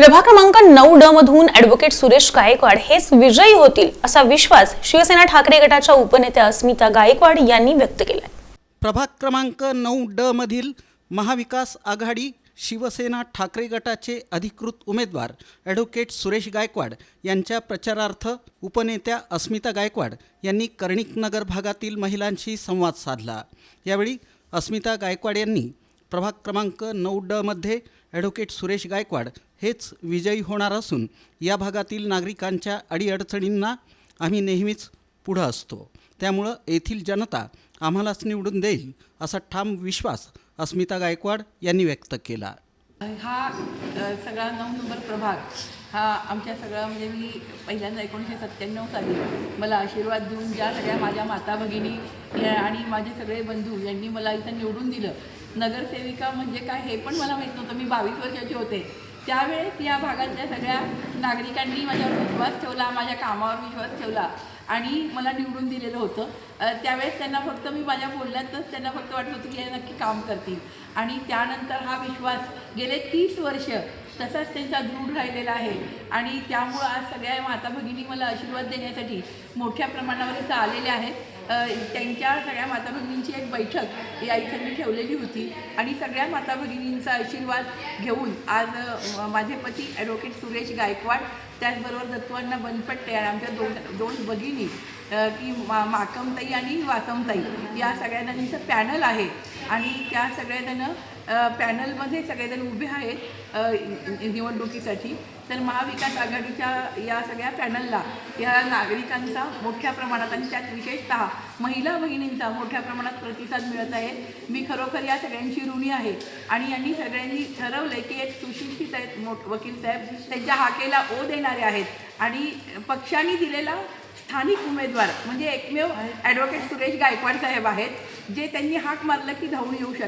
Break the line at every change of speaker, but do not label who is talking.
प्रभाग क्रमांक नऊ ड मधून ऍडव्होकेट सुरेश गायकवाड हेच विजयी होतील असा विश्वास शिवसेना ठाकरे गटाच्या उपनेत्या अस्मिता गायकवाड यांनी व्यक्त केलाय.
प्रभाग क्रमांक नऊ ड मधील महाविकास आघाडी शिवसेना ठाकरे गटाचे अधिकृत उमेदवार ॲडव्होकेट सुरेश गायकवाड यांच्या प्रचारार्थ उपनेत्या अस्मिता गायकवाड यांनी कर्णिकनगर भागातील महिलांशी संवाद साधला. यावेळी अस्मिता गायकवाड यांनी प्रभाग क्रमांक नऊ ड मध्ये ॲडव्होकेट सुरेश गायकवाड हेच विजयी होणार असून या भागातील नागरिकांच्या अडीअडचणींना आम्ही नेहमीच पुढं असतो. त्यामुळं येथील जनता आम्हालाच निवडून देईल असा ठाम विश्वास अस्मिता गायकवाड यांनी व्यक्त केला.
हा सगळा नऊ नंबर प्रभाग हा आमच्या सगळा म्हणजे मी पहिल्यांदा एकोणीसशे सत्त्याण्णव साली मला आशीर्वाद देऊन ज्या सगळ्या माझ्या माता भगिनी आणि माझे सगळे बंधू यांनी मला इथं निवडून दिलं नगरसेविका म्हणजे काय हे पण मला माहीत नव्हतं. मी बावीस वर्षाचे होते. त्यावेळेस या भागातल्या सगळ्या नागरिकांनी माझ्यावर विश्वास ठेवला माझ्या कामावर विश्वास ठेवला आणि मला निवडून दिलेलं होतं. त्यावेळेस त्यांना फक्त मी माझ्या बोलण्यातच त्यांना फक्त वाटत होतं की हे नक्की काम करतील. आणि त्यानंतर हा विश्वास गेले तीस वर्ष तसाच त्यांचा दृढ राहिलेला आहे. आणि त्यामुळं आज सगळ्या माता भगिनी मला आशीर्वाद देण्यासाठी मोठ्या प्रमाणावर इथं आलेल्या आहेत. त्यांच्या सगळ्या माता भगिनींची एक बैठक या इथे मी ठेवलेली होती. आणि सगळ्या माता भगिनींचा आशीर्वाद घेऊन आज माझे पती ॲडव्होकेट सुरेश गायकवाड त्याचबरोबर दत्तवांना बनपट्टे आणि आमच्या दोन दोन भगिनी की मा माकमताई आणि वासमताई या सगळ्या जणींचं पॅनल आहे. आणि त्या सगळ्या जणं पॅनलमध्ये सगळेजण उभे आहेत निवडणुकीसाठी. तर महाविकास आघाडीच्या या सगळ्या पॅनलला या नागरिकांचा मोठ्या प्रमाणात आणि त्यात विशेषतः महिला बहिणींचा मोठ्या प्रमाणात प्रतिसाद मिळत आहे. मी खरोखर या सगळ्यांची ऋणी आहे आणि यांनी सगळ्यांनी ठरवलं की एक सुशिक्षित आहेत मोठ वकील साहेब त्यांच्या हाकेला ओ देणारे आहेत आणि पक्षाने दिलेला स्थानिक उमेदवार म्हणजे एकमेव ॲडव्होकेट सुरेश गायकवाड साहेब आहेत जे त्यांनी हाक मारलं की धावून येऊ शकतात.